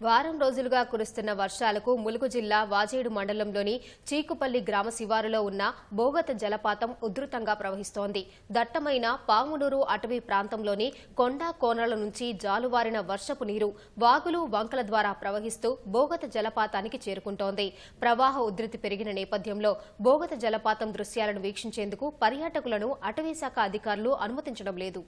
వారం రోజులుగా కురుస్తున్న వర్షాలకు ములుగు జిల్లా వాజేడు మండలంలోని చీకుపల్లి గ్రామ శివారులో ఉన్న బోగత జలపాతం ఉధృతంగా ప్రవహిస్తోంది. దట్టమైన పామునూరు అటవీ ప్రాంతంలోని కొండ కోనల నుంచి జాలువారిన వర్షపు నీరు వాగులు వంకల ద్వారా ప్రవహిస్తూ బోగత జలపాతానికి చేరుకుంటోంది. ప్రవాహ ఉధృతి పెరిగిన నేపథ్యంలో బోగత జలపాతం దృశ్యాలను వీక్షించేందుకు పర్యాటకులను అటవీశాఖ అధికారులు అనుమతించడం లేదు.